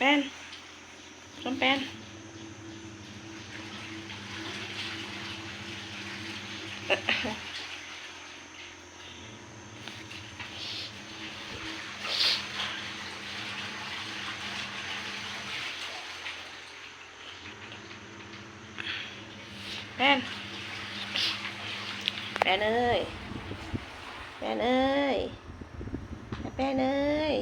แป้นชมแป้นแป้นแป้นเอ้ยแป้นเอ้ยแป้นเอ้ย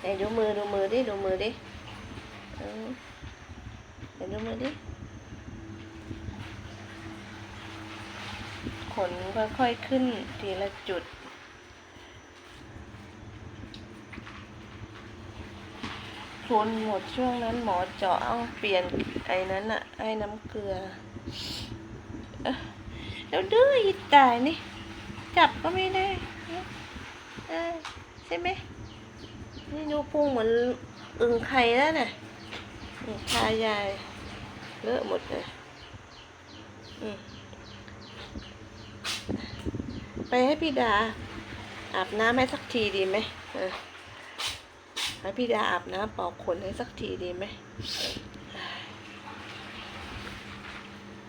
ไหนดูมือดูมือดิดูมือดิเออไหนดูมือดิ ขนค่อยๆขึ้นทีละจุดทนหมดช่วงนั้นหมอเจาะเอาเปลี่ยนไอ้นั้นอะไอ้น้ำเกลือเอ้อเดี๋ยวดื้ออีตายนี่ จับก็ไม่ได้ใช่ไหม นี่ดูพุงเหมือนอึ่งไข่แล้วเนี่ยนี่ทายายเลอะหมดเลยอืมไปให้พี่ดา อาบน้ำให้สักทีดีไหมให้พี่ดาอาบน้ำป่าขนให้สักทีดีไหม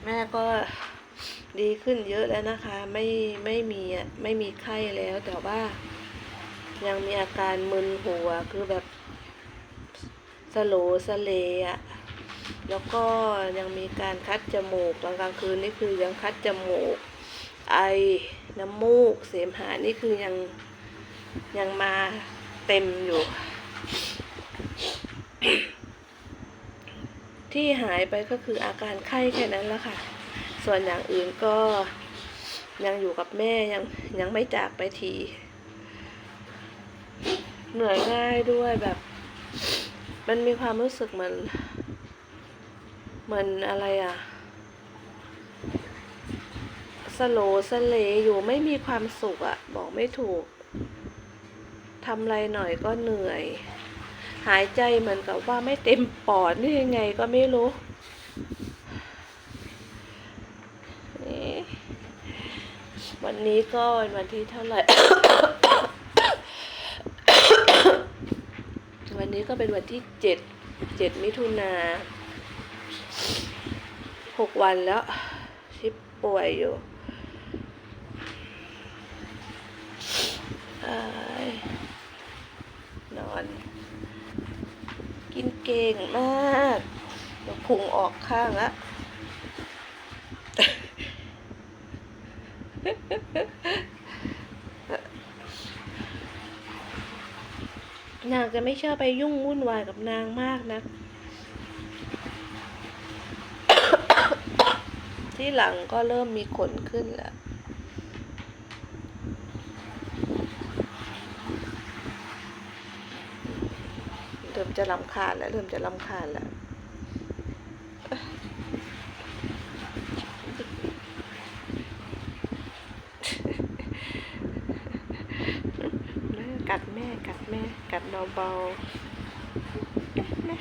แม่ก็ดีขึ้นเยอะแล้วนะคะ ไม่ไม่มีอะไม่มีไข้แล้วแต่ว่า ยังมีอาการมึนหัวคือแบบสโลสเลอะแล้วก็ยังมีการคัดจมูกตอนกลางคืนนี่คือยังคัดจมูก ไอน้ำมูก เสมหะนี่คือยังยังมาเต็มอยู่ ที่หายไปก็คืออาการไข้แค่นั้นแหละค่ะ ส่วนอย่างอื่นก็ยังอยู่กับแม่ยังยังไม่จากไปที เหนื่อยง่ายด้วยแบบ มันมีความรู้สึกเหมือนเหมือนอะไรอะสโลสเลอยู่ไม่มีความสุขอะบอกไม่ถูกทำอะไรหน่อยก็เหนื่อย หายใจเหมือนกับว่าไม่เต็มปอดนี่ยังไงก็ไม่รู้วันนี้ก็วันที่เท่าไหร่ วั นี้ก็เป็นวันที่เจ็ดเจ็ดมิถุนาหกวันแล้วที่ป่วยอยู่นอน กินเก่งมากเดี๋ยวพุงออกข้างละ นางจะไม่ชอบไปยุ่งวุ่นวายกับนางมากนะที่หลังก็เริ่มมีขนขึ้นแล้วเริ่มจะลำคาญแล้ว เริ่มจะลำคาญแล้ว กัดแม่ กัดเบาๆแม่